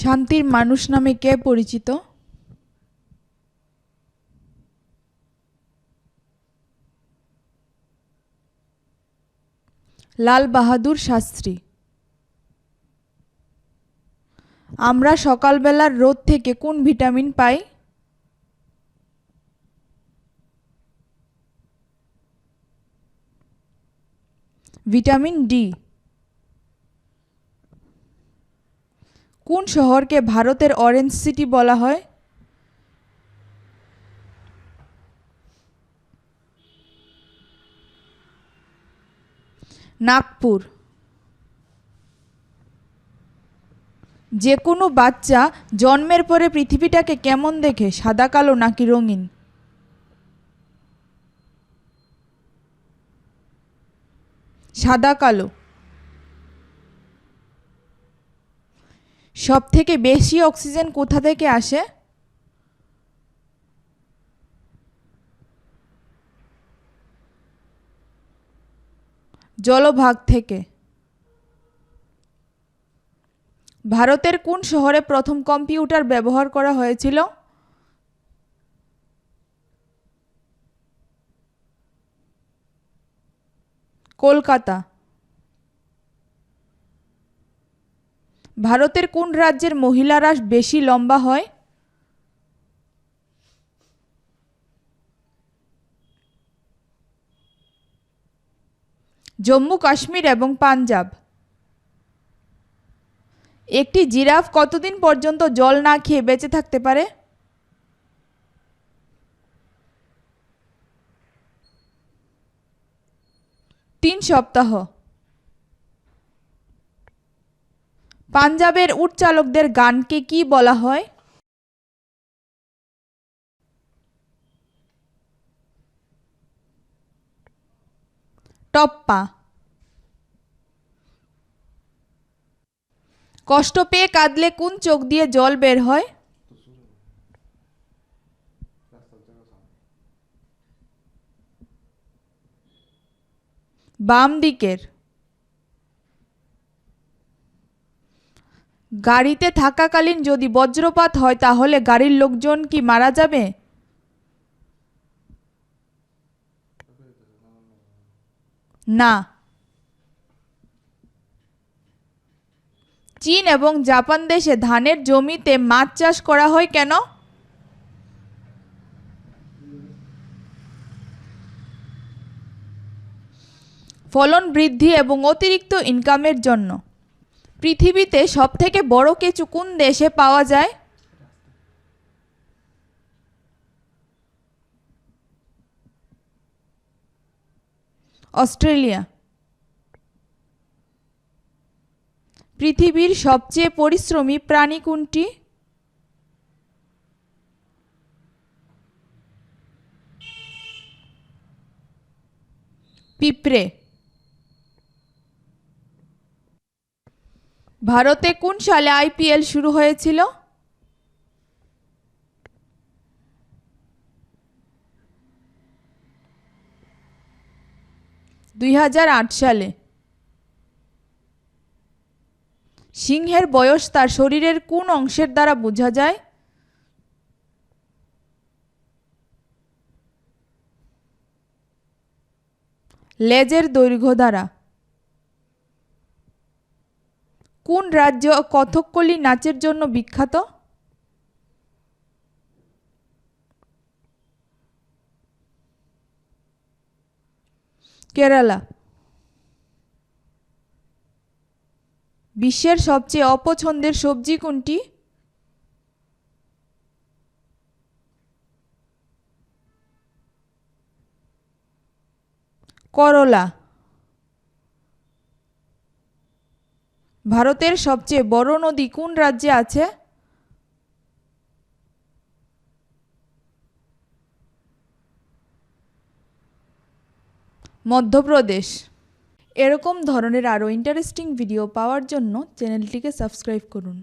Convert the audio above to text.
শান্তির মানুষ নামে কে পরিচিত? লাল বাহাদুর শাস্ত্রী। আমরা সকালবেলার রোদ থেকে কোন ভিটামিন পাই? Vitamin D. কোন শহরকে ভারতের অরেঞ্জ সিটি বলা হয়? নাগপুর। যে কোনো বাচ্চা জন্মের পরে পৃথিবীটাকে কেমন দেখে, সাদা, কালো নাকি রঙিন? সাদা, কালো। সব থেকে বেশি অক্সিজেন কোথা থেকে আসে? জলভাগ থেকে। ভারতের কোন শহরে প্রথম কম্পিউটার ব্যবহার করা হয়েছিল? কলকাতা। ভারতের কোন রাজ্যের মহিলারা বেশি লম্বা হয়? জম্মু কাশ্মীর এবং পাঞ্জাব। একটি জিরাফ কতদিন পর্যন্ত জল না খেয়ে বেঁচে থাকতে পারে? তিন সপ্তাহ। পাঞ্জাবের উট চালকদের গানকে কি বলা হয়? টপ্পা। কষ্ট পেয়ে কাঁদলে কোন চোখ দিয়ে জল বের হয়? বাম দিকের গাড়িতে থাকাকালীন যদি বজ্রপাত হয়, তাহলে গাড়ির লোকজন কি মারা যাবে? না। চীন এবং জাপান দেশে ধানের জমিতে মাছ চাষ করা হয় কেন? ফলন বৃদ্ধি এবং অতিরিক্ত ইনকামের জন্য। পৃথিবীতে সবথেকে বড় কেঁচু কোন দেশে পাওয়া যায়? অস্ট্রেলিয়া। পৃথিবীর সবচেয়ে পরিশ্রমী প্রাণী কোনটি? পিঁপড়ে। ভারতে কোন সালে আইপিএল শুরু হয়েছিল? দুই হাজার আট সালে। সিংহের বয়স তার শরীরের কোন অংশের দ্বারা বোঝা যায়? লেজের দৈর্ঘ্য দ্বারা। কোন রাজ্য কথককলি নাচের জন্য বিখ্যাত? কেরালা। বিশ্বের সবচেয়ে অপছন্দের সবজি কোনটি? করলা। ভারতের সবচেয়ে বড় নদী কোন রাজ্যে আছে? মধ্যপ্রদেশ। এরকম ধরনের আরও ইন্টারেস্টিং ভিডিও পাওয়ার জন্য চ্যানেলটিকে সাবস্ক্রাইব করুন।